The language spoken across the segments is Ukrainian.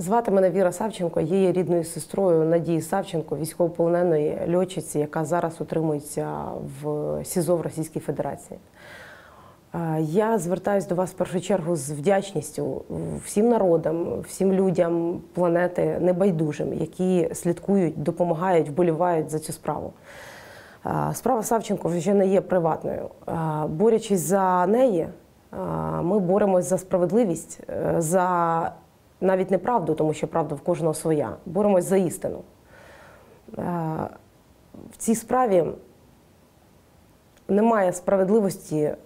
Звати мене Віра Савченко, є рідною сестрою Надії Савченко, військовополоненої льотчиці, яка зараз утримується в СІЗО в Російській Федерації. Е, Я звертаюся до вас в першу чергу з вдячністю всім народам, всім людям планети небайдужим, які слідкують, допомагають, вболівають за цю справу. Е, Справа Савченко вже не є приватною. Е, Борючись за неї, ми боремось за справедливість, за навіть не правду, тому що правда в кожного своя. Боремось за істину. Е, В цій справі немає справедливості, е,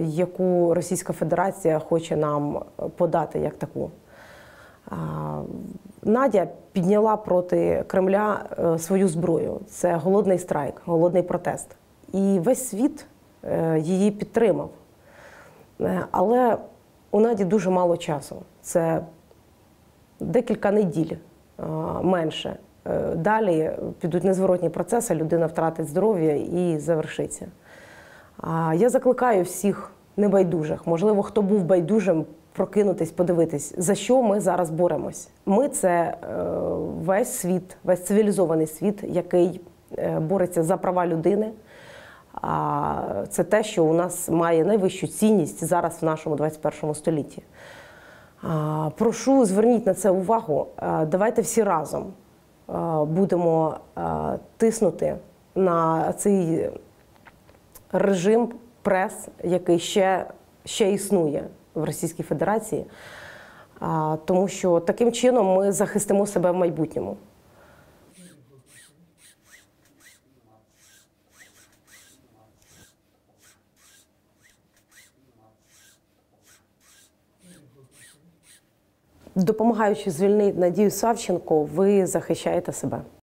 яку Російська Федерація хоче нам подати як таку. Е, Надя підняла проти Кремля свою зброю. Це голодний страйк, голодний протест. І весь світ її підтримав. Але у Наді дуже мало часу. Це декілька неділь е, менше. Е, Далі підуть незворотні процеси, людина втратить здоров'я і завершиться. Я закликаю всіх небайдужих, можливо, хто був байдужим, прокинутись, подивитись, за що ми зараз боремось. Ми це е, весь світ, весь цивілізований світ, який бореться за права людини. А це те, що у нас має найвищу цінність зараз в нашому 21 столітті. Прошу, зверніть на це увагу. Давайте всі разом будемо тиснути на цей режим прес, який ще, ще існує в Російській Федерації, тому що таким чином ми захистимо себе в майбутньому. Допомагаючи звільнити Надію Савченко, ви захищаєте себе.